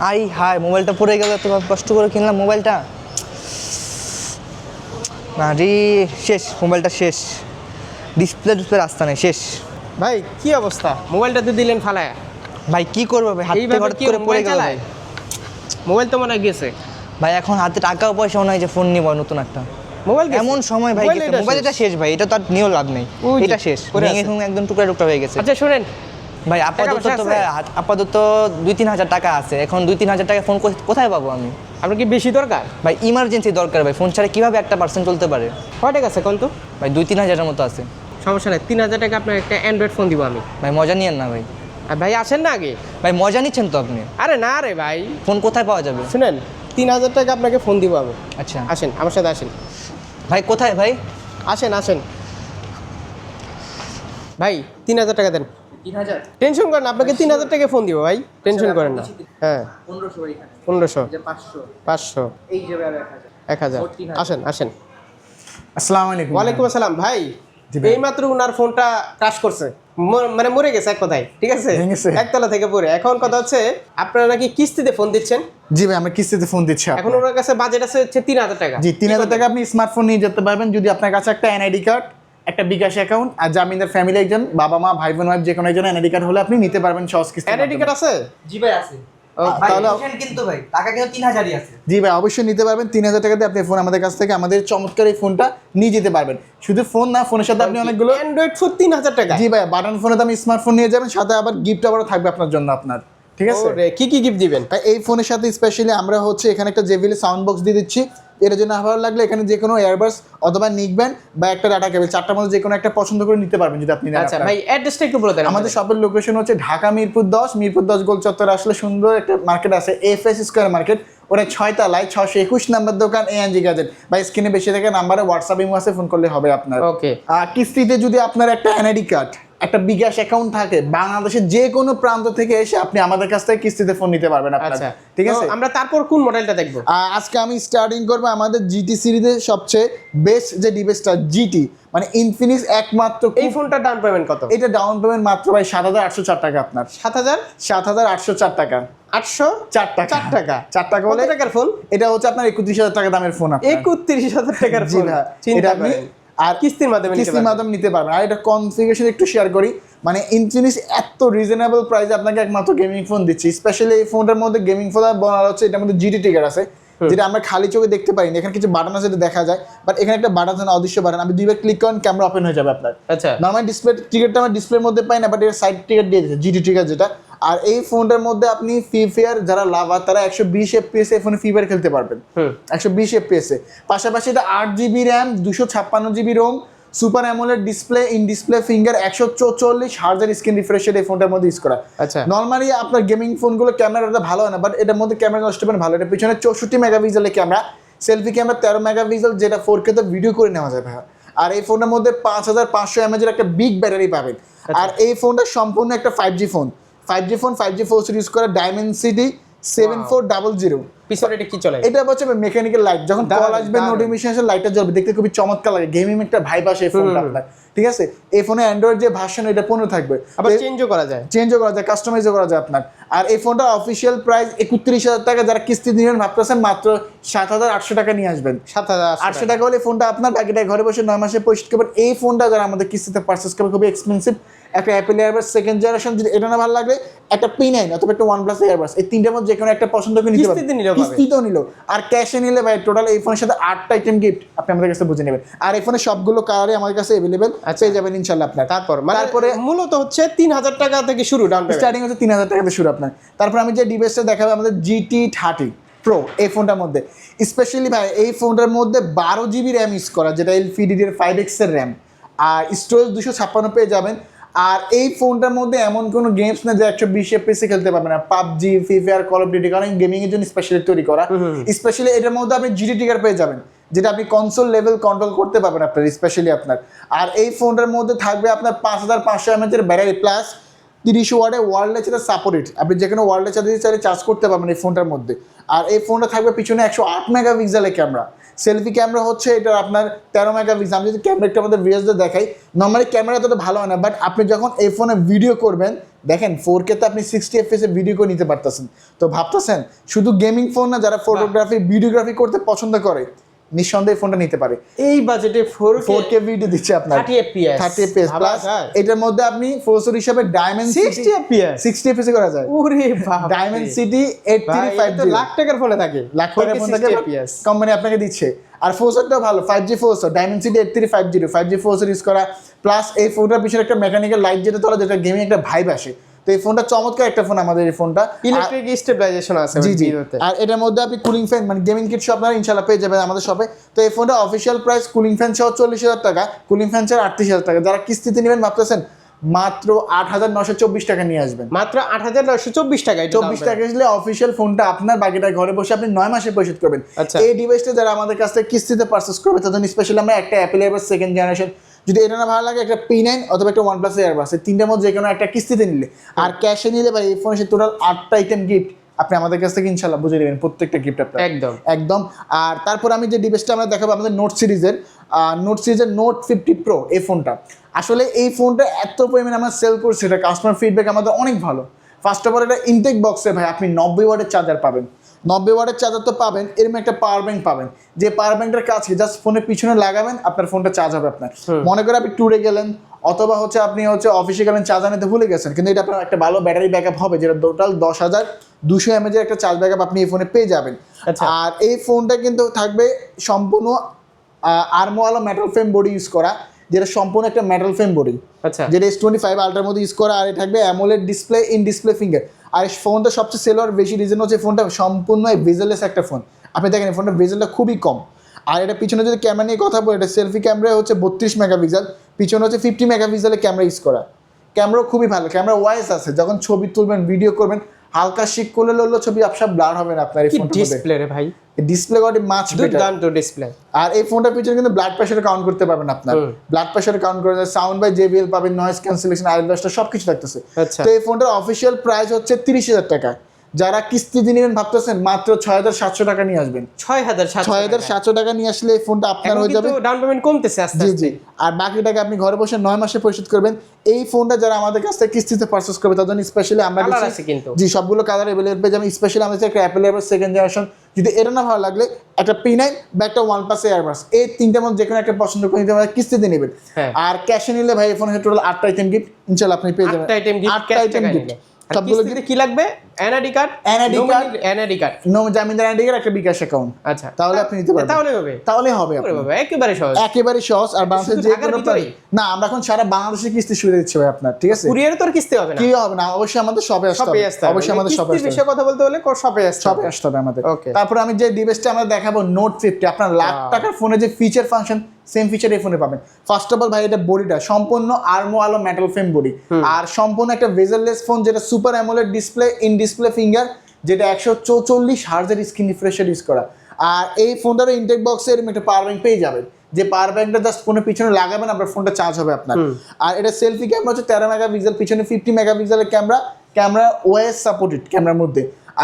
I হায় মোবাইলটা পড়ে গেল এত কষ্ট করে কিনলাম মোবাইলটা। না রে শেষ মোবাইলটা শেষ। ডিসপ্লে ডিসপ্লে রাস্তা নেই শেষ। ভাই কি অবস্থা? মোবাইলটা তো দিলেন ফালায়। ভাই কি করব ভাই? হাতে হঠাৎ করে পড়ে গেল মোবাইল তো মনে হয় গেছে। ভাই এখন হাতে টাকাও পয়সাও নাই যে ফোন নিব নতুন একটা। মোবাইল? এমন সময় ভাই মোবাইল এটা শেষ। ভাই এটা তো আর নিয়েও লাভ নেই। এটা শেষ। ভেঙে একদম টুকরা টুকরা হয়ে গেছে। আচ্ছা শুনেন। ভাই আপাতত তো ভাই আপাতত দুই তিন হাজার টাকা আছে। এখন দুই তিন হাজার টাকা ফোন কোথায় পাবো আমি? আপনার কি বেশি দরকার? ভাই ইমার্জেন্সি দরকার ভাই ফোন ছাড়া কীভাবে একটা পার্সেন্ট চলতে পারে? কয় টাকা আছে কোন তো ভাই দুই তিন হাজারের মতো আছে। সমস্যা নেই তিন হাজার টাকা আপনার একটা অ্যান্ড্রয়েড ফোন দিব আমি। ভাই মজা নিয়েন না ভাই। আর ভাই আসেন না আগে? ভাই মজা নিচ্ছেন তো আপনি? আরে না রে ভাই। ফোন কোথায় পাওয়া যাবে? শুনেন তিন হাজার টাকা আপনাকে ফোন দিব আমি। আচ্ছা। আসেন আমার সাথে আসেন। ভাই কোথায় ভাই? আসেন আসেন। ভাই তিন হাজার টাকা দেন। টেনশন করেন আপনাকে তিন হাজার টাকা ফোন দিব ভাই। টেনশন করেন না। হ্যাঁ। পনেরোশো পাঁচশো। এক হাজার। আসেন আসেন। আসসালামু আলাইকুম। ওয়ালাইকুম আসসালাম। ভাই ভাই। উনার ফোনটা ক্রাশ করছে। মানে মরে গেছে এক কথায় ঠিক আছে? একতলা থেকে পড়ে। এখন কথা হচ্ছে আপনারা নাকি কিস্তিতে ফোন দিচ্ছেন? জি ভাই আমরা কিস্তিতে ফোন দিচ্ছি এখন ওনার কাছে বাজেট আছে হচ্ছে তিন হাজার টাকা। জি তিন হাজার টাকা আপনি স্মার্টফোন নিয়ে যেতে পারবেন যদি আপনার কাছে একটা এনআইডি কার্ড একটা বিকাশ অ্যাকাউন্ট আর জামিনদার ফ্যামিলি একজন বাবা মা ভাই বোন ওয়াইফ যে কোনো একজন এনআইডি কার্ড হলে আপনি নিতে পারবেন সহজ কিস্তি এনআইডি কার্ড আছে? জি ভাই আছে। ও, তাহলে- বুঝেন কিন্তু ভাই টাকা কিন্তু তিন হাজারই আছে। জি ভাই অবশ্যই নিতে পারবেন। তিন হাজার টাকা দিয়ে আপনি ফোন আমাদের কাছ থেকে আমাদের চমৎকার এই ফোনটা নিয়ে যেতে পারবেন। শুধু ফোন না ফোনের সাথে আপনি অনেকগুলো অ্যান্ড্রয়েড ফোন তিন হাজার টাকা। জি ভাই বাটন ফোনে তো আমি স্মার্টফোন নিয়ে যাবেন সাথে আবার গিফট আবারও থাকবে আপনার জন্য আপনার। ঠিক আছে? কি কি গিফট দিবেন? তাই এই ফোনের সাথে স্পেশালি আমরা হচ্ছে এখানে একটা জেভিল সাউন্ড বক্স দিয়ে দিচ্ছি। এর জন্য ভালো লাগলে এখানে যে কোনো এয়ারবাস অথবা নিকবেন বা একটা ডাটা কেবল চারটার মধ্যে যে কোনো একটা পছন্দ করে নিতে পারবেন যদি আপনি আচ্ছা ভাই অ্যাড্রেসটা একটু বলে দেন আমাদের। শপের লোকেশন হচ্ছে ঢাকা মিরপুর দশ মিরপুর দশ গোল চত্বর আসলে সুন্দর একটা মার্কেট আছে এফ এস স্কোয়ার মার্কেট ওটা ছয় তলায় ছশো একুশ নাম্বার দোকান এএনজি গ্যাজেট বা স্ক্রিনে বেশি থেকে নাম্বারে হোয়াটসঅ্যাপ ইমো আছে ফোন করলে হবে আপনার। ওকে আর কিস্তিতে যদি আপনার একটা এনআইডি কার্ড একটা বিকাশ অ্যাকাউন্ট থাকে বাংলাদেশের যে কোনো প্রান্ত থেকে এসে আপনি আমাদের কাছ থেকে কিস্তিতে ফোন নিতে পারবেন আপনার। আচ্ছা ঠিক আছে? আমরা তারপর কোন মডেলটা দেখব? আজকে আমি স্টার্টিং করব আমাদের জিটি সিরিজের সবচেয়ে বেস্ট যে ডিভাইসটা জিটি মানে ইনফিনিক্স একমাত্র এই ফোনটা ডাউন পেমেন্ট কত? এটা ডাউন পেমেন্ট মাত্র ভাই সাত হাজার আটশো চার টাকা আপনার। সাত হাজার? সাত হাজার আটশো চার টাকা। আটশো? চার টাকা। চার টাকা। চার টাকা বলে টাকার ফোন এটা হচ্ছে আপনার একত্রিশ হাজার টাকা দামের ফোন একত্রিশ হাজার টাকার জি ফোন এটা আপনি আর কিস্তির মাধ্যমে কিস্তির। মাধ্যমে নিতে পারবেন আর এটা কনফিগারেশন একটু শেয়ার করি। মানে ইনফিনিক্স এত রিজনেবল প্রাইসে আপনাকে একমাত্র গেমিং ফোন দিচ্ছি। স্পেশালি এই ফোনটার মধ্যে গেমিং ফোন বলা হচ্ছে এটার মধ্যে জিটি টিকার আছে যেটা আমরা খালি চোখে দেখতে পারি না। এখানে কিছু বাটন আছে যেটা দেখা যায় বাট এখানে একটা বাটন আছে অদৃশ্য বাটন আমি দুইবার ক্লিক করেন ক্যামেরা ওপেন হয়ে যাবে আপনার। আচ্ছা। নর্মাল ডিসপ্লে টিকিটটা আমার ডিসপ্লের মধ্যে পাই না বাট এর সাইড টিকিট দিয়ে দিচ্ছে জিটি টিকিট যেটা। আর এই ফোনটার মধ্যে আপনি ফ্রি ফায়ার যারা লাভার তারা একশো বিশ এফপিএস এ ফোনে ফ্রি ফায়ার খেলতে পারবেন। একশো বিশ এফপিএস এ। পাশাপাশি এটা আট জিবি র্যাম দুশো ছাপ্পান্ন GB ROM super AMOLED display in display finger একশো চৌচল্লিশ হার্জার স্ক্রিন রিফ্রেশের এই ফোনটার মধ্যে ইউজ করা। আচ্ছা। নর্মালি আপনার গেমিং ফোনগুলো ক্যামেরাটা ভালো হয় না বাট এটার মধ্যে ক্যামেরা নষ্ট ভালো। এটা পিছনে চৌষট্টি মেগাপিক্সেলের ক্যামেরা সেলফি ক্যামেরা তেরো মেগাপিক্সেল যেটা ফোর কে তো ভিডিও করে নেওয়া যাবে আর এই ফোনের মধ্যে পাঁচ হাজার পাঁচশো এমএজের একটা বিগ ব্যাটারি পাবেন। আর এই ফোনটা সম্পূর্ণ একটা five G phone five G phone five G for use করা Dimensity seven four double zero পিছনে এটা কি চলে? এটা হচ্ছে মেকানিক্যাল লাইট যখন কল আসবে। নোটিফিকেশন লাইটটা জ্বলবে। দেখতে খুবই চমৎকার লাগে। গেমিং একটা ভাইব আসে এই ফোনটা আপনার। ঠিক আছে? এই ফোনে অ্যান্ড্রয়েড যে ভার্সন এটা পনেরো থাকবে। আবার চেঞ্জও করা যায়। চেঞ্জও করা যায় কাস্টমাইজও করা যায় আপনার। আর এই ফোনটা অফিসিয়াল প্রাইস একত্রিশ হাজার টাকা। যারা কিস্তি নেবেন ভাবতেছেন মাত্র সাত হাজার আটশো টাকা নিয়ে আসবেন। সাত হাজার আটশো টাকা। হলে ফোনটা আপনার বাকিটা ঘরে বসে নয় মাসে পরিশোধ করবেন। এই ফোনটা যারা আমাদের কিস্তিতে পারচেস করবে খুবই এক্সপেন্সিভ একটা অ্যাপেল এয়ারবাস সেকেন্ড জেনারেশন যদি এটা না ভালো লাগলে একটা পি নাইন অথবা একটা ওয়ান প্লাস এয়ারবাস এই তিনটার মধ্যে যে কোনো একটা পছন্দ করে নিতে পারবেন। কিস্তিতেও নিল। আর ক্যাশে নিলে ভাই টোটাল এই ফোনের সাথে আটটা আইটেম গিফট আপনি আমাদের কাছে বুঝে নেবেন। আর এই ফোনের সবগুলো কালারই আমাদের কাছে অ্যাভেলেবেল পেয়ে যাবেন ইনশাল্লাহ আপনার। তারপর মানে তারপরে মূলত হচ্ছে তিন হাজার টাকা থেকে শুরু ডাউন পেমেন্ট স্টার্টিং হচ্ছে তিন হাজার টাকা থেকে শুরু আপনার। তারপর আমি যে ডিভাইসটা দেখাবো আমাদের জিটি থার্টি প্রো এই ফোনটার মধ্যে। স্পেশালি ভাই এই ফোনটার মধ্যে বারো জিবি র্যাম ইউজ করা যেটা এলফিডিডি এর ফাইভ এক্সের র্যাম আর স্টোরেজ দুশো ছাপ্পান্ন পেয়ে যাবেন। আর এই ফোনটার মধ্যে এমন কোনো গেমস না যে একশো বিশ এফপিএসে খেলতে পারবে না। PUBG Free Fire Call of Duty কারণ গেমিং এর জন্য স্পেশালি তৈরি করা। স্পেশালি এটার মধ্যে আপনি জিডি টিকার পেয়ে যাবেন যেটা আপনি কনসোল লেভেল কন্ট্রোল করতে পারবেন আপনার স্পেশালি আপনার। আর এই ফোনটার মধ্যে থাকবে আপনার পাঁচ হাজার পাঁচশো এমএচের ব্যাটারি প্লাস তিরিশ ওয়ার্ডে ওয়ার্ল্ডে চার্জার সাপোর্টেড আপনি যে কোনো ওয়ার্ল্ডে চার্জার চাইলে চার্জ করতে পারবেন এই ফোনটার মধ্যে। আর এই ফোনটা থাকবে পিছনে একশো আট মেগা পিক্সেলের ক্যামেরা সেলফি ক্যামেরা হচ্ছে এটা আপনার তেরো মেগা পিক্সেল আমি যদি ক্যামেরাটা আমাদের ভিডিওতে দেখাই নর্মালি ক্যামেরা তত ভালো হয় না বাট আপনি যখন এই ফোনে ভিডিও করবেন দেখেন ফোর কে তো আপনি সিক্সটি এফ এ ভিডিও করে নিতে পারতেছেন। তো ভাবতেছেন শুধু গেমিং ফোন না যারা ফটোগ্রাফি ভিডিওগ্রাফি করতে পছন্দ করে নিঃসন্দেহে ফোনটা নিতে পারে। এই বাজেটে ফোর ফোর কে ভিডিও দিচ্ছে আপনার। 30 FPS থার্টি এফপিএস প্লাস এটার মধ্যে আপনি প্রসেসর হিসাবে ডায়মন্ড 60 FPS সিক্সটি এফপিএস করা যায়। ওরে বাবা diamond city eight three five lakh টাকার ফোনে থাকে। লাখ টাকার ফোন থেকে কোম্পানি আপনাকে দিচ্ছে। আর ফোরসরটাও ভালো five G ফোরসর Dimensity eight three five zero five G ফোরসর use করা প্লাস এই ফোনটার পিছনে একটা মেকানিক্যাল লাইট যেটা তোলা যেটা গেমিং একটা ভাইব আসে। তো এই ফোনটা চমৎকার একটা ফোন আমাদের এই ফোনটা। ইলেকট্রিক স্টেবিলাইজেশন আছে জি জি। আর এটার মধ্যে আপনি কুলিং ফ্যান মানে গেমিং কিট সব আপনারা ইনশাল্লাহ পেয়ে যাবেন আমাদের শপে তো এই ফোনটা অফিসিয়াল প্রাইস কুলিং ফ্যান সহ চল্লিশ হাজার টাকা কুলিং ফ্যান ছাড়া আটত্রিশ হাজার টাকা। যারা কিস্তিতে নেবেন ভাবতেছেন মাত্র আট হাজার নশো চব্বিশ টাকা নিয়ে আসবেন। মাত্র আট হাজার নয়শো চব্বিশ টাকা এটা চব্বিশ টাকা আসলে অফিসিয়াল ফোনটা আপনার বাকিটা ঘরে বসে আপনি নয় মাসে পরিশোধ করবেন। আচ্ছা। এই ডিভাইসটা যারা আমাদের কাছ থেকে কিস্তিতে পারচেস করবে তাদের স্পেশালি আমরা একটা অ্যাপেল এয়ারবাস সেকেন্ড জেনারেশন যদি এটা না ভালো লাগে একটা পি নাইন অথবা একটা ওয়ান প্লাস এয়ারবাস এই তিনটার মধ্যে যে কোনো একটা কিস্তিতে নিলে। আর ক্যাশে নিলে ভাই এই ফোনে সে টোটাল আটটা আইটেম গিফট আপনি আমাদের কাছ থেকে ইনশাল্লাহ বুঝে নেবেন প্রত্যেকটা গিফট আপনার। একদম। একদম। আর তারপর আমি যে ডিভাইসটা আমরা দেখাবো আমাদের নোট সিরিজের নোট সিরিজের নোট ফিফটি প্রো এই ফোনটা আসলে এই ফোনটা এত পরিমাণে আমরা সেল করছি এটা কাস্টমার ফিডব্যাক আমাদের অনেক ভালো। ফার্স্ট অফ অল এটা ইনটেক বক্সে ভাই আপনি নব্বই ওয়াটের চার্জার পাবেন। নব্বই ওয়াটের চার্জার তো পাবেন এরকম একটা পাওয়ার ব্যাংক পাবেন। যে পাওয়ার ব্যাংকটার কাছে জাস্ট ফোনের পিছনে লাগাবেন আপনার ফোনটা চার্জ হবে আপনার। মনে করে আপনি ট্যুরে গেলেন অথবা হচ্ছে আপনি হচ্ছে অফিসে গেলেন চার্জার নিতে ভুলে গেছেন কিন্তু এটা আপনার একটা ভালো ব্যাটারি ব্যাকআপ হবে যেটা টোটাল দশ হাজার দুশো এমএজের একটা চার্জ ব্যাকআপ আপনি এই ফোনে পেয়ে যাবেন। আচ্ছা। আর এই ফোনটা কিন্তু থাকবে সম্পূর্ণ আর্মোয়ালা মেটাল ফ্রেম বডি ইউজ করা যেটা সম্পূর্ণ একটা মেটাল ফ্রেম বডি আচ্ছা। যেটা এস টোয়েন্টি ফাইভ আলটার মধ্যে ইউজ করা আর এ থাকবে AMOLED display in display finger আর ফোনটা সবচেয়ে সেল হওয়ার বেশি রিজন হচ্ছে ফোনটা সম্পূর্ণ ভিজেলেস একটা ফোন আপনি দেখেন, এই ফোনটা ভিজেলটা খুবই কম। আর এটা পিছনে যদি ক্যামেরা নিয়ে কথা বলি, এটা সেলফি ক্যামেরা হচ্ছে বত্রিশ মেগাপিক্সেল পিছনে হচ্ছে ফিফটি মেগাপিক্সেলের ক্যামেরা ইউজ করা। ক্যামেরাও খুবই ভালো ক্যামেরা ওয়াইস আছে। যখন ছবি তুলবেন ভিডিও করবেন হালকা শিক করলে লড়লো ছবি আপসা ব্লার হবে না আপনার এই ফোনটা ডিসপ্লে রে ভাই? ডিসপ্লে গট মাছ দুর্দান্ত ডিসপ্লে আর এই ফোনটার পিছনে কিন্তু ব্লাড প্রেশার কাউন্ট করতে পারবেন আপনার। ব্লাড প্রেসার কাউন্ট করে সাউন্ড বাই জেবিএল পাবেন নয়েজ ক্যান্সেলেশন আইএলএসটা সব কিছু থাকতেছে। আচ্ছা। তো এই ফোনটার অফিসিয়াল প্রাইস হচ্ছে তিরিশ হাজার টাকা। যারা কিস্তি দিয়ে নেবেন ভাবতেছেন মাত্র ছয় হাজার সাতশো টাকা নিয়ে আসবেন। ছয় হাজার ছয় হাজার সাতশো টাকা নিয়ে আসলে এই ফোনটা আপনার হয়ে যাবে। ডাউন পেমেন্ট কমতেছে আস্তে জি জি। আর বাকি টাকা আপনি ঘরে বসে নয় মাসে পরিশোধ করবেন। এই ফোনটা যারা আমাদের কাছ থেকে কিস্তিতে পারচেস করবে তাদের জন্য স্পেশালি আমরা কিন্তু। জি সবগুলো কালার অ্যাভেলেবল পেয়ে যাবেন স্পেশালি আমাদের একটা অ্যাপেল এয়ারবাস সেকেন্ড জেনারেশন যদি এটা না ভালো লাগলে একটা পি নাইন বা একটা ওয়ান প্লাস এয়ারবাস এই তিনটার মধ্যে যে কোনো একটা পছন্দ করে নিতে পারেন কিস্তিতে নেবেন। হ্যাঁ। আর ক্যাশে নিলে ভাই এই ফোনের টোটাল আটটা আইটেম গিফট ইনশাল্লাহ আপনি পেয়ে যাবেন। আটটা আইটেম গিফট আটটা আইটেম গিফট সবগুলো কিস্তিতে কি লাগবে? NID card NID card। NID card no জামিনদার আইডির একটা বিকাশ অ্যাকাউন্ট আচ্ছা। তাহলে আপনি নিতে পারবেন। তাহলে হবে। তাহলে হবে আপনার একেবারে সহজ। একেবারে সহজ। আর বাংলাদেশের যে কোনো না আমরা এখন সারা বাংলাদেশে কিস্তি সুবিধা দিচ্ছি ভাই আপনার ঠিক আছে? কুরিয়ারে তো আর কিস্তি হবে না। কি হবে না। অবশ্যই আমাদের শপে আসতে হবে। অবশ্যই আমাদের শপে আসতে হবে। বিষয়ে কথা বলতে হলে শপে আসতে শপে আসতে হবে আমাদের. তারপর আমি যে ডিভাইসটা আমরা দেখাবো নোট ফিফটি আপনার লাখ. টাকার ফোনে যে ফিচার ফাংশন সেম ফিচার এই ফোনে পাবেন। ফার্স্ট অফ অল ভাই এটা বডিটা সম্পূর্ণ আর্মো আলো মেটাল ফ্রেম বডি আর সম্পূর্ণ একটা ভেজারলেস ফোন যেটা super AMOLED display in display finger যেটা একশো চৌচল্লিশ হার্জের স্ক্রিন রিফ্রেশার ইউজ করা। আর এই ফোনটার ইনটেক বক্সে এরকম একটা পাওয়ার ব্যাংক পেয়ে যাবেন। যে পাওয়ার ব্যাংকটা জাস্ট ফোনের পিছনে লাগাবেন আপনার ফোনটা চার্জ হবে আপনার। আর এটা সেলফি ক্যামেরা হচ্ছে তেরো মেগা পিক্সেল পিছনে ফিফটি মেগা পিক্সেলের ক্যামেরা ক্যামেরা ওএস সাপোর্টেড ক্যামেরার মধ্যে।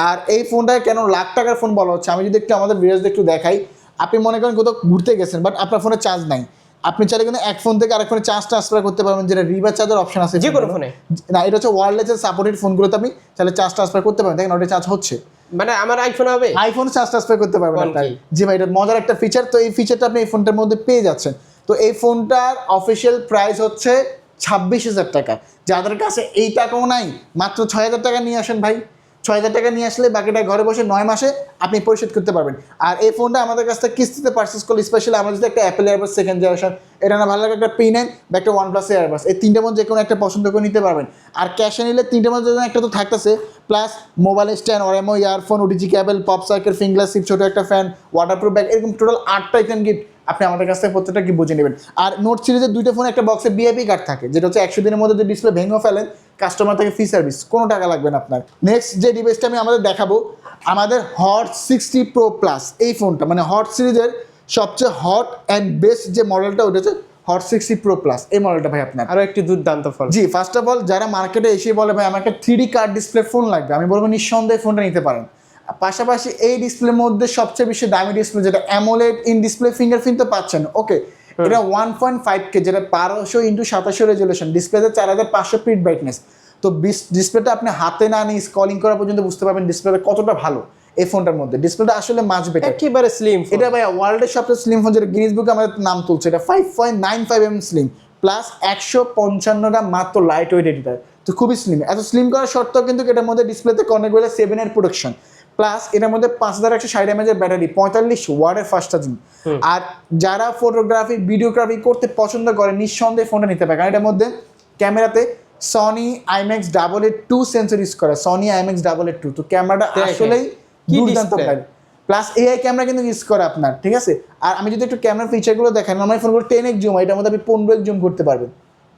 আর এই ফোনটা কেন লাখ টাকার ফোন বলা হচ্ছে? আমি যদি একটু আমাদের ভিডিওস একটু দেখাই। আপনি মনে করেন কোথাও ঘুরতে গেছেন বাট আপনার ফোনে চার্জ নাই। আপনি চাইলে কিন্তু এক ফোন থেকে আরেক ফোনে চার্জ ট্রান্সফার করতে পারবেন যেটা রিভার চার্জার অপশন আছে যে কোনো ফোনে? না এটা হচ্ছে ওয়ারলেস সাপোর্টেড ফোনগুলোতে আপনি চাইলে চার্জ ট্রান্সফার করতে পারবেন। দেখেন ওটা চার্জ হচ্ছে। মানে আমার আইফোন হবে? আইফোন চার্জ ট্রান্সফার করতে পারবেন জি ভাই এটা মজার একটা ফিচার তো এই ফিচারটা আপনি এই ফোনটার মধ্যে পেয়ে যাচ্ছেন। তো এই ফোনটার অফিসিয়াল প্রাইস হচ্ছে ছাব্বিশ হাজার টাকা। যাদের কাছে এই টাকাও নাই মাত্র ছয় হাজার টাকা নিয়ে আসেন ভাই। ছয় হাজার টাকা নিয়ে আসলে বাকিটা ঘরে বসে নয় মাসে আপনি পরিশোধ করতে পারবেন। আর এই ফোনটা আমাদের কাছ থেকে কিস্তিতে পারচেস করলে স্পেশালি আমাদের যদি একটা অ্যাপেল এয়ারবাস সেকেন্ড জেনারেশন এটা না ভালো লাগে একটা পি নাইন বা একটা ওয়ান প্লাস এয়ারবাস এই তিনটের মধ্যে যে কোনো একটা পছন্দ করে নিতে পারবেন। আর ক্যাশে নিলে তিনটের মধ্যে যেন একটা তো থাকতেছে plus mobile stand Oraimo earphone OTG cable pop circle finger sheep ছোটো একটা ফ্যান ওয়াটারপ্রুফ ব্যাগ এরকম টোটাল আটটা আইটেম গিফট আপনি আমাদের কাছ থেকে প্রত্যেকটা কি বুঝে নেবেন। আর নোট সিরিজের দুইটা ফোনে একটা বক্সে বিআইপি কার্ড থাকে যেটা হচ্ছে একশো দিনের মধ্যে যদি ডিসপ্লে ভেঙে ফেলেন কাস্টমার থেকে ফ্রি সার্ভিস কোনো টাকা লাগবে না আপনার। নেক্সট যে ডিভাইসটা আমি আমাদের দেখাবো আমাদের হট সিক্সটি প্রো প্লাস এই ফোনটা মানে হট সিরিজের সবচেয়ে হট অ্যান্ড বেস্ট যে মডেলটা ওটা হচ্ছে হট সিক্সটি প্রো প্লাস এই মডেলটা ভাই আপনার। আরও একটি দুর্দান্ত phone G first of all যারা মার্কেটে এসে বলে ভাই আমাকে থ্রি কার্ড ডিসপ্লে ফোন লাগবে আমি বলব নিঃসন্দেহে ফোনটা নিতে পারেন। পাশাপাশি এই ডিসপ্লের মধ্যে সবচেয়ে বেশি দামি ডিসপ্লে যেটা অ্যামোলেড ইন ডিসপ্লে ফিঙ্গারপ্রিন্ট তো পাচ্ছেন ওকে এটা ওয়ান পয়েন্ট ফাইভ কে যেটা বারোশো ইন্টু সাতাশো রেজলিউশন ডিসপ্লেতে চার হাজার পাঁচশো পিট ব্রাইটনেস তো ডিসপ্লেটা আপনি হাতে না নিয়ে স্কলিং করা পর্যন্ত বুঝতে পারবেন ডিসপ্লেটা কতটা ভালো এই ফোনটার মধ্যে। ডিসপ্লেটা আসলে মাছ বেটার একেবারে স্লিম এটা ভাই ওয়ার্ল্ডের সবচেয়ে স্লিম ফোন যেটা গিনিস বুকে আমাদের নাম তুলছে এটা five point nine five M slim plus একশো পঞ্চান্নটা মাত্র লাইট ওয়েট এডিটার তো খুবই স্লিম এত স্লিম করার সত্ত্বেও কিন্তু এটার মধ্যে ডিসপ্লেতে কনেক্ট কনেকগুলো সেভেনের প্রোডাকশন প্লাস এটার মধ্যে পাঁচ হাজার একশো ষাট এমএজের ব্যাটারি পঁয়তাল্লিশ ওয়ার্ডের ফাস্ট চার্জিং আর যারা ফটোগ্রাফি ভিডিওগ্রাফি করতে পছন্দ করে নিঃসন্দেহে ফোনটা নিতে পারে। কারণ এটার মধ্যে ক্যামেরাতে Sony IMX double eight two sensor use করে। Sony IMX double eight two তো ক্যামেরাটা আসলেই দুর্দান্ত? ভাই। প্লাস এআই ক্যামেরা কিন্তু ইউজ করে আপনার ঠিক আছে? আর আমি যদি একটু ক্যামেরা ফিচারগুলো দেখাই নর্মাল ফোনগুলো টেন এক্স জুম এটার মধ্যে আপনি পনেরো এক্স জুম করতে পারবেন।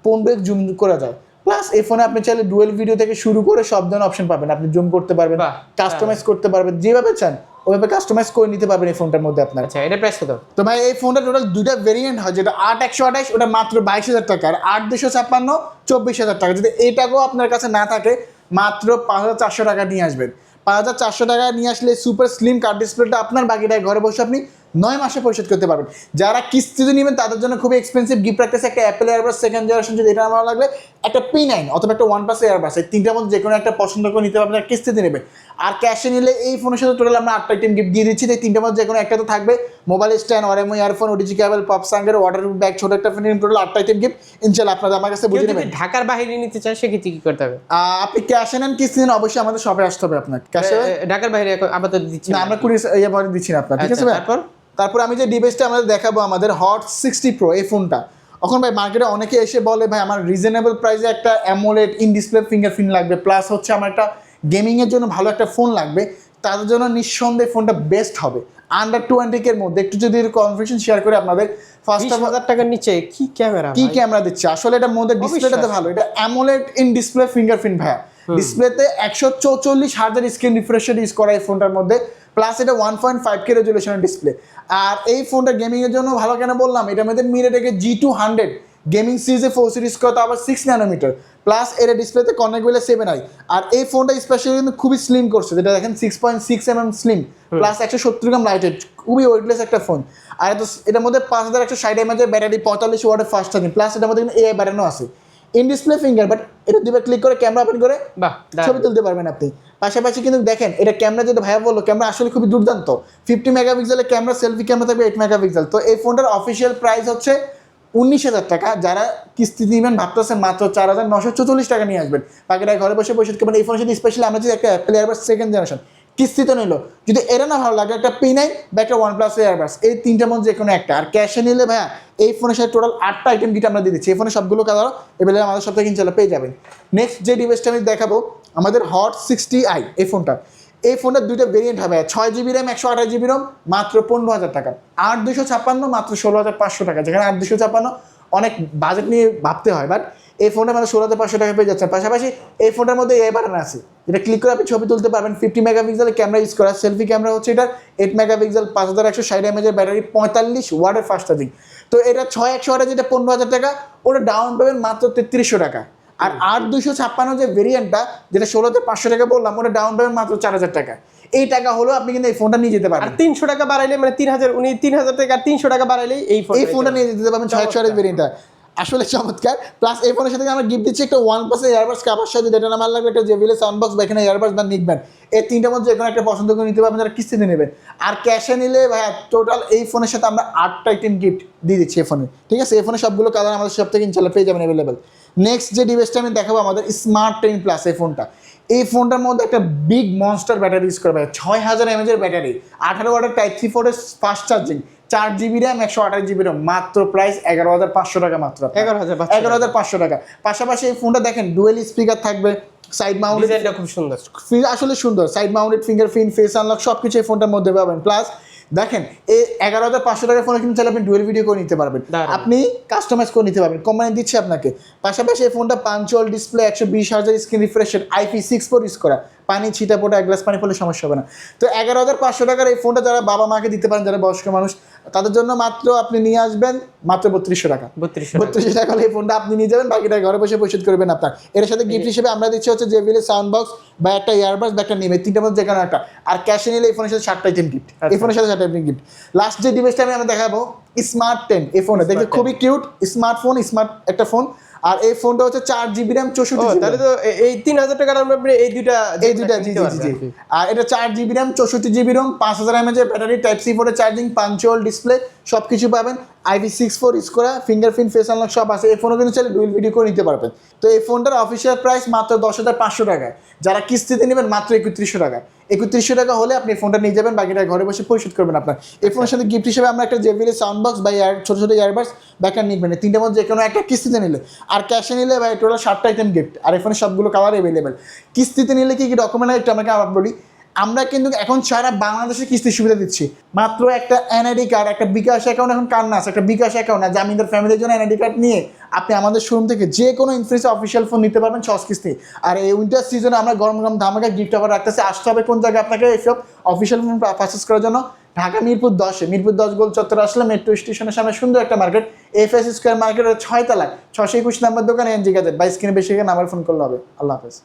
পনেরো এক্স জুম করা যায়। প্লাস এই ফোনে আপনি চাইলে ডুয়েল ভিডিও থেকে শুরু করে সব ধরনের অপশন পাবেন। আপনি জুম করতে পারবেন কাস্টমাইজ করতে পারবেন যেভাবে চান ওইভাবে কাস্টমাইজ করে নিতে পারবেন এই ফোনটার মধ্যে আপনার। আচ্ছা এটা প্রাইস কত? তো ভাই এই ফোনটা টোটাল দুইটা ভেরিয়েন্ট হয় যেটা আট একশো আঠাশ ওটা মাত্র বাইশ হাজার টাকা আর আট দুশো ছাপ্পান্ন চব্বিশ হাজার টাকা। যদি এটাকেও আপনার কাছে না থাকে মাত্র পাঁচ হাজার চারশো টাকা নিয়ে আসবেন। পাঁচ হাজার চারশো টাকা নিয়ে আসলে সুপার স্লিম কার্ড ডিসপ্লেটা আপনার বাকিটায় ঘরে বসে আপনি নয় মাসে পরিশোধ করতে পারবেন। যারা কিস্তিতে নেবেন তাদের জন্য খুবই এক্সপেন্সিভ গিফট রাখতেছে একটা অ্যাপেল এয়ারবাস সেকেন্ড জেনারেশন যদি এটা আমার লাগলে একটা পি নাইন অথবা একটা ওয়ান প্লাস এয়ারবাস এই তিনটার মধ্যে যে কোনো একটা পছন্দ করে নিতে পারবেন কিস্তিতে নেবে আর ক্যাশে নিলে এই ফোনের সাথে টোটাল আমরা আটটা আইটেম গিফট দিয়ে দিচ্ছি। এই তিনটার মধ্যে যে কোনো একটা তো থাকবে। Mobile stand Oraimo earphone OTG cable pop সাঙ্গের water bag ছোট একটা ফোন টোটাল আটটা আইটেম গিফট ইনশাল্লাহ আপনাদের আমার কাছে বুঝে নেবেন। ঢাকার বাইরে নিতে চায় সেক্ষেত্রে কি করতে হবে? আপনি ক্যাশে নেন কিস্তি নেন অবশ্যই আমাদের শপে আসতে হবে আপনার। ক্যাশে ঢাকার বাইরে আপাতত দিচ্ছি না আমরা কুড়ি ইয়ে দিচ্ছি না আপনার ঠিক আছে আচ্ছা, তারপর? তারপর আমি যে ডিভাইসটা আমাদের দেখাবো আমাদের হট সিক্সটি প্রো এই ফোনটা এখন ভাই মার্কেটে অনেকে এসে বলে ভাই আমার রিজনেবল প্রাইসে একটা অ্যামোলেড ইন ডিসপ্লে ফিঙ্গারপ্রিন্ট লাগবে প্লাস হচ্ছে আমার একটা গেমিংয়ের জন্য ভালো একটা ফোন লাগবে তাদের জন্য নিঃসন্দেহে ফোনটা বেস্ট হবে। আন্ডার টোয়েন্টি এর মধ্যে একটু যদি কনফিউশন শেয়ার করে আপনাদের ফার্স্ট অফ হাজার টাকার নিচে কি ক্যামেরা কি ক্যামেরা দিচ্ছে? আসলে এটা মধ্যে ডিসপ্লেটাতে ভালো এটা অ্যামোলেড ইন ডিসপ্লে ফিঙ্গারপ্রিন্ট ভাইয়া। ডিসপ্লেতে একশো চৌচল্লিশ হাজার স্ক্রিন রিফ্রেশার ইউজ করা এই ফোনটার মধ্যে প্লাস এটা ওয়ান পয়েন্ট ফাইভ কে রেজুলেশনের ডিসপ্লে আর এই ফোনটা গেমিংয়ের জন্য ভালো কেন বললাম? এটার মধ্যে মিরেটেকে জি টু হান্ড্রেড গেমিং সিরিজে ফোর সিরিজ করা আবার সিক্স ন্যানোমিটার প্লাস এর ডিসপ্লেতে কনেকগুলো সেভেন আই আর এই ফোনটা স্পেশালি কিন্তু খুবই স্লিম করছে যেটা দেখেন six point six M M slim plus একশো সত্তর গ্রাম লাইটেড খুবই ওয়েটলেস একটা ফোন আর এটার মধ্যে পাঁচ হাজার একশো ষাট এমএচের ব্যাটারি পঁয়তাল্লিশ ওয়াটের ফাস্ট চার্জিং প্লাস এটার মধ্যে কিন্তু এআই বাড়ানো আছে। ইন ডিসপ্লে ফিঙ্গার বাট এটা দুবার ক্লিক করে ক্যামেরা ওপেন করে বাহ ছবি তুলতে পারবেন আপনি। পাশাপাশি কিন্তু দেখেন এটা ক্যামেরা যেটা ভাইয়া বলল ক্যামেরা আসলে খুবই দুর্দান্ত। ফিফটি মেগাপিক্সেলের ক্যামেরা সেলফি ক্যামেরা থাকবে এইট মেগাপিক্সেল তো এই ফোনটার অফিসিয়াল প্রাইস হচ্ছে উনিশ হাজার টাকা। যারা কিস্তি নেবেন ভাবতেছেন মাত্র চার হাজার নশো চল্লিশ টাকা নিয়ে আসবেন। বাকিটা ঘরে বসে পরিশোধ করবেন এই ফোনের সাথে স্পেশালি আমরা যদি একটা অ্যাপেল এয়ারবাস সেকেন্ড জেনারেশন কিস্তিতে নিল। যদি এটা না ভালো লাগে, একটা পি নাইন বা একটা ওয়ান প্লাস এয়ারবাস এই তিনটার মধ্যে যে কোনো একটা। আর ক্যাশে নিলে ভাইয়া, এই ফোনের সাথে টোটাল আটটা আইটেম গিট আমরা দিয়ে দিচ্ছি। এই ফোনে সবগুলো কালার এবারে আমাদের থেকে ইনশাল্লাহ পেয়ে যাবেন। নেক্সট যে ডিভাইসটা আমি দেখাবো, আমাদের হট সিক্সটি আই এই ফোনটা এই ফোনটার দুইটা ভেরিয়েন্ট হবে ছয় জিবি র্যাম একশো আঠাশ জিবি রম মাত্র পনেরো হাজার টাকা। আট দুশো ছাপ্পান্ন, মাত্র ষোলো হাজার পাঁচশো টাকা। যেখানে আট দুশো ছাপ্পান্ন, অনেক বাজেট নিয়ে ভাবতে হয় বাট এই ফোনটা মানে ষোলো হাজার পাঁচশো টাকা পেয়ে যাচ্ছে পাশাপাশি এই ফোনটার মধ্যে এ বাটন আছে। যেটা ক্লিক করে আপনি ছবি তুলতে পারবেন। ফিফটি মেগাপিক্সেলের ক্যামেরা ইউজ করা। সেলফি ক্যামেরা হচ্ছে এটা এইট মেগাপিক্সেল পাঁচ হাজার একশো ষাট এমএজের ব্যাটারি পঁয়তাল্লিশ ওয়ার্ডের ফাস্ট চার্জিং তো এটা ছয় একশো ওয়াটের যেটা পনেরো হাজার টাকা ওটা ডাউন পেমেন্ট মাত্র তেত্রিশশো টাকা। আর আট দুশো ছাপ্পান্ন যে ভেরিয়েন্টটা যেটা ষোলোতে পাঁচশো টাকা বললাম ওটা ডাউন পেমেন্ট মাত্র চার হাজার টাকা। এই টাকা হলো আপনি কিন্তু এই ফোনটা নিয়ে যেতে আর পারবেন। তিনশো টাকা বাড়াইলে মানে তিন হাজার উনি তিন হাজার টাকা তিনশো টাকা বাড়াইলেই এই ফোন এই ফোনটা নিয়ে যেতে পারবেন ছয় একশো। ভেরিয়েন্টটা আসলে চমৎকার। প্লাস এই ফোনের সাথে আমরা গিফট দিচ্ছি একটা ওয়ান প্লাসের ইয়ারবাস কাবার সাথে যেটা আমার লাগবে একটা জেভিলে সাউন্ড বক্স বা এখানে ইয়ারবাস বা নিকবেন এই তিনটার মধ্যে কোনো একটা পছন্দ করে নিতে পারবেন, যারা কিস্তিতে নেবেন। আর ক্যাশে নিলে ভাইয়া টোটাল এই ফোনের সাথে আমরা আটটা আইটেম গিফট দিয়ে দিচ্ছি এই ফোনে ঠিক আছে? এই ফোনে সবগুলো কালার আমাদের সব থেকে ইনশাল্লাহ পেয়ে যাবেন অ্যাভেলেবেল নেক্সট যে ডিভাইসটা আমি দেখাবো, আমাদের স্মার্ট টেন প্লাস এই ফোনটা এই ফোনটার মধ্যে একটা বিগ মনস্টার ব্যাটারি ইউজ করবে ছয় হাজার এমএজের ব্যাটারি আঠারো ওয়াটের টাইপ থ্রি ফোরের ফাস্ট চার্জিং চার জিবি র্যাম একশো আঠাশ জিবি র্যাম মাত্র প্রাইস এগারো হাজার পাঁচশো টাকা মাত্র 11,500 এগারো হাজার পাঁচশো টাকা। পাশাপাশি এই ফোনটা দেখেন ডুয়েল স্পিকার থাকবে সাইড মাউন্টেড খুব সুন্দর। আসলে সুন্দর side mounted fingerprint face unlock সব কিছু এই ফোনটার মধ্যে পাবেন। প্লাস দেখেন এই এগারো হাজার পাঁচশো টাকার ফোনে কিন্তু চাইলে আপনি ডুয়েল ভিডিও করে নিতে পারবেন। আপনি কাস্টমাইজ করে নিতে পারবেন। কোম্পানি দিচ্ছে আপনাকে। পাশাপাশি এই ফোনটা পাঞ্চুয়াল ডিসপ্লে একশো বিশ হাজার স্ক্রিন রিফ্রেশের আইপি সিক্স ফোর ইউজ করা। পানি ছিটা পোটা এক গ্লাস পানি পড়লে সমস্যা হবে না। তো এগারো হাজার পাঁচশো টাকার এই ফোনটা যারা বাবা মাকে দিতে পারেন যারা বয়স্ক মানুষ তাদের জন্য মাত্র আপনি নিয়ে আসবেন মাত্র বত্রিশশো টাকা। বত্রিশশো বত্রিশশো টাকা এই ফোনটা আপনি নিয়ে যাবেন বাকিটা ঘরে বসে পরিশোধ করবেন আপনার। এর সাথে গিফট হিসেবে আমরা দিচ্ছি হচ্ছে জেবিএল সাউন্ড বক্স বা একটা ইয়ারবাস বা একটা নিবে তিনটার মধ্যে যে কোনো একটা। আর ক্যাশে নিলে এই ফোনের সাথে সাতটা আইটেম গিফট এই আচ্ছা। ফোনের সাথে সাতটা আইটেম গিফট লাস্ট যে ডিভাইসটা আমি আমরা দেখাবো স্মার্ট টেন এই ফোনে দেখতে খুবই কিউট স্মার্টফোন স্মার্ট একটা ফোন আর এই ফোনটা হচ্ছে চার জিবি র্যাম চৌষট্টি তাহলে তো এই তিন হাজার টাকার আমরা আপনি এই দুইটা এই দুইটা জি জি জি আর এটা চার জিবি র্যাম চৌষট্টি জিবি রোম পাঁচ হাজার এমএচ ব্যাটারি টাইপ সি ফোরে চার্জিং পাঞ্চুয়াল ডিসপ্লে সব কিছু পাবেন আইভি সিক্স ফোর স্কোরা ফিঙ্গারপ্রিন্ট ফেস আনলক সব আছে। এই ফোনও কিন্তু চাইলে ডুয়েল ভিডিও করে নিতে পারবেন। তো এই ফোনটার অফিসিয়াল প্রাইস মাত্র দশ হাজার পাঁচশো টাকায়। যারা কিস্তিতে নেবেন মাত্র একত্রিশশো টাকায়। একত্রিশশো টাকা হলে আপনি ফোনটা নিয়ে যাবেন, বাকিটা ঘরে বসে পরিশোধ করবেন আপনার। এই ফোনের সাথে গিফট হিসেবে আমরা একটা জেবিএল সাউন্ড বক্স বা ইয়ার ছোটো ছোটো ইয়ারবাস বা একটা নিবেন তিনটার মধ্যে যে কোনো একটা কিস্তিতে নিলে। আর ক্যাশে নিলে ভাই টোটাল সাতটা আইটেম গিফট আর এই ফোনের সবগুলো কালার অ্যাভেলেবেল কিস্তিতে নিলে কি কি ডকুমেন্ট একটু আমাকে আবার বলি আমরা কিন্তু এখন সারা বাংলাদেশে কিস্তির সুবিধা দিচ্ছি। মাত্র একটা এনআইডি কার্ড একটা বিকাশ অ্যাকাউন্ট এখন কার না আছে। একটা বিকাশ অ্যাকাউন্ট আছে জামিনদার ফ্যামিলির জন্য এনআইডি কার্ড নিয়ে আপনি আমাদের শোরুম থেকে যে কোনো ইনফ্লুয়েন্স অফিসিয়াল ফোন নিতে পারবেন সস কিস্তি। আর এই উইন্টার সিজনে আমরা গরম গরম ধামাকা গিফট অফার রাখতেছি। আসতে হবে কোন জায়গায় আপনাকে এইসব অফিসিয়াল ফোন পারচেস করার জন্য? ঢাকা মিরপুর দশে। মিরপুর দশ গোল চত্বর আসলে মেট্রো স্টেশনের সামনে সুন্দর একটা মার্কেট এফ এস স্কোয়ার মার্কেটের ছয় তলায়। ছশো একুশ নাম্বার দোকানে এনজি গাজেট বাইশ কিনে বেশি নাম্বার ফোন করলে হবে। আল্লাহ হাফেজ।